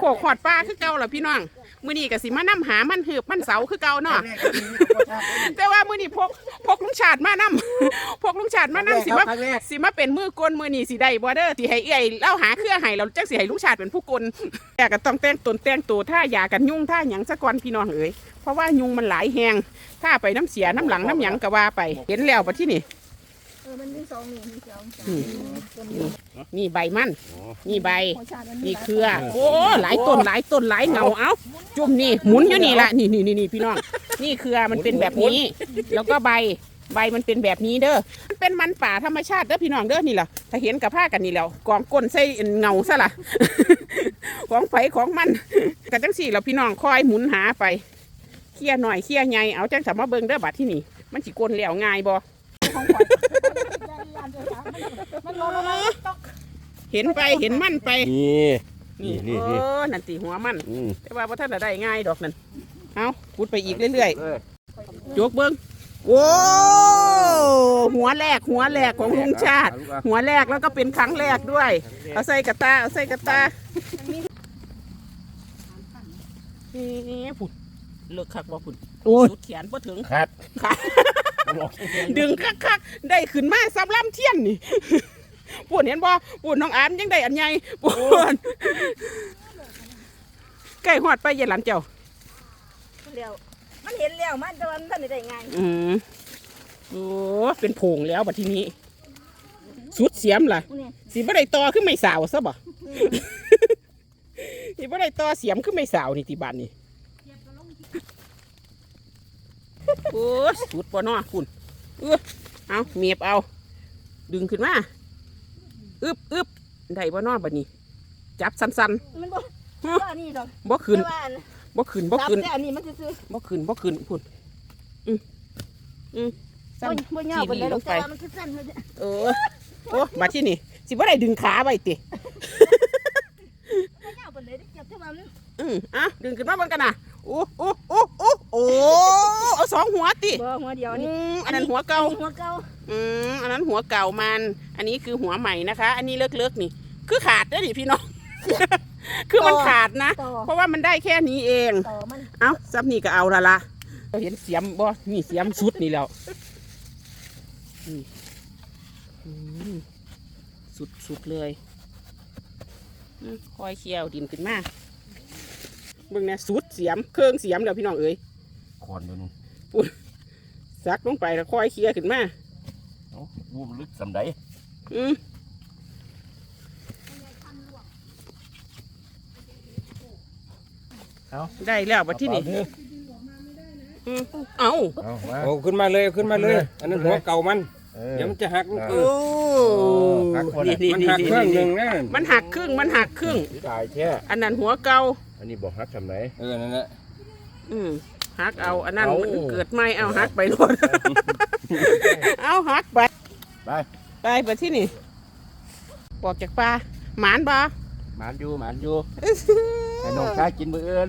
โขกขอดปลาคือเก่าล่ะพี่น้องมื้อนี้ก็สิมานํหามันหืบมันเสาคือเก่าเนาะแต่ว่ามื้อนี้พกพกลุงชาติมานํพกลุงชาติมานํสิมาครั้งแรกสิมาเป็นมือกลมื้อนี้สิได้บ่เด้อที่ให้เอื้อยเล่าหาเครือให้เราจักสิให้ลุงชาติเป็นผู้กลแต่ก็ต้องแต่งตนแต่งตัวท่ายากันยุงท่าหยังซะก่อนพี่น้องเอ๋ยเพราะว่ายุงมันหลายแฮงถ้าไปน้ำเสียน้ำหลังน้ำหยังก็ว่าไปเห็นแล้วบัดที่นี่ เออมันมีสองนี่มีสองสามตัวนี้นี่ใบมันนี่ใบ หัวชาติมันมีนี่เครือ โอ้ หลายต้นหลายต้นหลายเงา เอ้า จุ่มนี่ หมุนอยู่นี่ละนี่นี่นี่นี่พี่น้อง นี่เครือมันเป็นแบบนี้ แล้วก็ใบ ใบมันเป็นแบบนี้เด้อ มันเป็นมันป่าธรรมชาติเด้อพี่น้องเด้อนี่แหละถ้าเห็นกับผ้ากันนี่แล้วกองก้นใส่เงาซะละของไฟของมันกันจังสี่เราพี่น้องคอยหมุนหาไป เคลียร์หน่อยเคลียร์ใหญ่เอาจังสามาเบิ่งเด้อบัดที่นี่ มันสิกลนแล้วง่ายบ่ ของขวัญยานเจ้าสาวมันโลละมันตกเห็นไปเห็นมันไป นี่นี่นี่โอ้นี่นั่นตีหัวมัน อืมแต่ว่าพระท่านได้ง่ายดอกนั่นเอาพูดไปอีกเรื่อยเลยๆโจกเบิ้งโอ้หัวแรกหัวแรกของลุงชาติ หัวแรกแล้วก็เป็นครั้งแรกด้วย เอาใส่กระตาเอาใส่กระตานี่พุ่นเลิกคักบ่พุ่นโอ้ยสุดแขนบ่ถึง ขาดขาดึ งคักๆได้ขึ้นมาซับล่ำเทียนนี่ปุ่นเห็นบ่ปุ่นน้องอามยังได้อันใหญ่ปุ่นใกล้หอดไปเย็นหลันเจ้าเร็วมันเห็นแล้วมันแต่ว่ามันท่านได้ไงอืมโอ้เป็นโผงแล้วบัดทีนี้ สุดเสียมล่ะนี่สิบ่ได้ต่อขึ้นไม่สาวซะบ่สิบ่ได้ต่อเสียมขึ้นไม่สาวนี่ที่บ้านนี่ โอ้สุดบ่เนาะคุณเออเอาเมียบเอา ดึงขึ้นมาอึบอึบได้บ่เนาะบัดนี้ จับสันมันบ่ว่านี่ดอกๆบ่ขึ้นแต่ว่าอันบ่ขึ้นบ่ขึ้นแต่อันนี้มันซื่อบ่ขึ้นบ่ขึ้นคุณอืมอืมๆสั้น บ่บ่ยาวปานใดดอกทีวีลงไปแต่ว่ามันสั้นๆเท่านั้นเออโอ้มาที่นี่สิบ่ได้ดึงขาไว้ติบ่ยาวปานใดเด้อเจ็บแต่ว่ามัน อืมอะดึงขึ้นมาเบิ่งกันนะโอ้โอ้โอ้โอ้โอ้เอา สองหัวติบ่หัวเดียวอืนี่มอันนั้นหัวเก่า หัวเก่าอืมอันนั้นหัวเก่ามัน อันนี้คือหัวใหม่นะคะ อันนี้เลิกๆนี่ คือขาดเด้อนี่พี่น้อง คือมันขาดนะ ต่อเพราะว่ามันได้แค่นี้เอง ต่อมันเอ้าซับนี่ก็เอาละละเราเห็นเสียมบ่นี่เสียมสุดนี่แล้วนี่อืมสุดสุดเลยอืมคอยเคี่ยวดินขึ้นมาเบิ่งนะสุดเสียม เครื่องเสียมแล้วพี่น้องเอ้ยคอนตัวนึง ซักลงไปแล้วคอยเคี่ยวขึ้นมาเอ้าวูมนลึกสำใดอืมได้แล้วบัดที่นี่อืมเอ้าเอามา โอ้ขึ้นมาเลยขึ้นมาเลย อันนั้นหัวเก่ามัน เออ เดี๋ยวมันจะหักมันโอ้หักคนนี่อะนี่มันนี่หักเครื่องหนึ่งนะมันหักครึ่งมันหักครึ่ง ตายแท้อันนั้นหัวเก่าอันนี้บอกฮักสำไหนเออนั่นแหละอืม หักเอาอันนั้นเอามัมันเกิดไม่เอาหักไปโลดเอาหักไป ไปไปไปที่นี่ปอกจากปลาหมานปลาหมานอยู่หมานอยู่ให้น้องชายกินมือเอิน